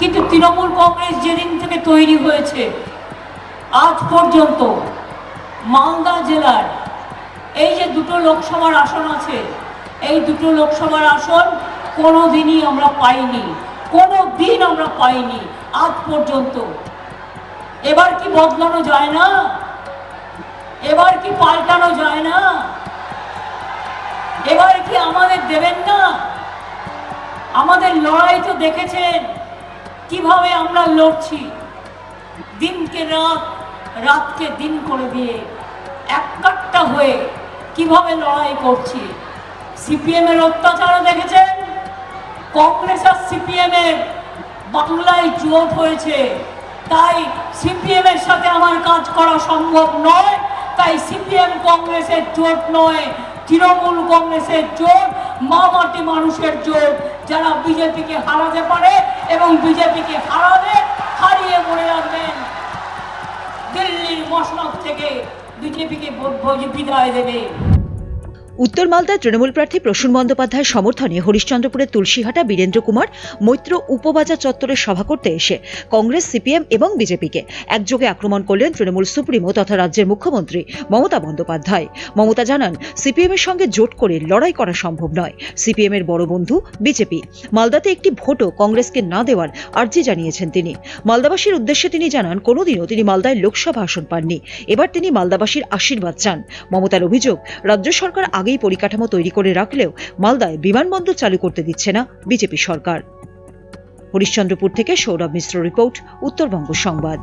কিন্তু তৃণমূল কংগ্রেস যেদিন থেকে তৈরি হয়েছে, আজ পর্যন্ত মালদা জেলার এই যে দুটো লোকসভার আসন আছে, এই দুটো লোকসভার আসন কোনো দিনই আমরা পাইনি কোনো দিন আমরা পাইনি, আজ পর্যন্ত। এবার কি বদলানো যায় না? এবার কি পাল্টানো যায় না? এবার কি আমাদের দেবেন না? আমাদের লড়াই তো দেখেছেন। কীভাবে আমরা লড়ছি? দিনকে রাত, রাতকে দিন করে দিয়ে একটা হয়ে কীভাবে লড়াই করছি? সিপিএম এর অত্যাচারও দেখেছেন? কংগ্রেস আর সিপিএম এর বাংলায় জোট হয়েছে। তাই সিপিএম এর সাথে আমার কাজ করা সম্ভব নয়। তাই সিপিএম কংগ্রেসের জোট নয়, তৃণমূল কংগ্রেসের জোট, মা মাটি মানুষের জোট যারা বিজেপিকে হারাতে পারে এবং বিজেপিকে হারাবে হারিয়ে মরে রাখবেন দিল্লির মশলক থেকে বিজেপিকে বিদায় দেবে। উত্তর মালদার তৃণমূল প্রার্থী প্রসূন বন্দ্যোপাধ্যায়ের সমর্থনে হরিশ্চন্দ্রপুরের তুলসীহাটা বীরেন্দ্র কুমার মৈত্র উপবাজার চত্বরে সভা করতে এসে কংগ্রেস, সিপিএম এবং বিজেপিকে একযোগে আক্রমণ করলেন তৃণমূল সুপ্রিমো তথা রাজ্যের মুখ্যমন্ত্রী মমতা বন্দ্যোপাধ্যায়। মমতা জানান সিপিএম এর সঙ্গে জোট করে লড়াই করা সম্ভব নয়। সিপিএম এর বড় বন্ধু বিজেপি। মালদাতে একটি ভোটও কংগ্রেসকে না দেওয়ার আর্জি জানিয়েছেন তিনি। মালদাবাসীর উদ্দেশ্যে তিনি জানান, কোনোদিনও তিনি মালদায় লোকসভা আসন পাননি। এবার তিনি মালদাবাসীর আশীর্বাদ চান। মমতার অভিযোগ, রাজ্য সরকার আগেই পরিকাঠামো তৈরি করে রাখলেও মালদায় বিমানবন্দর চালু করতে দিচ্ছে না বিজেপি সরকার। হরিশ্চন্দ্রপুর থেকে সৌরভ মিশ্র রিপোর্ট, উত্তরবঙ্গ সংবাদ।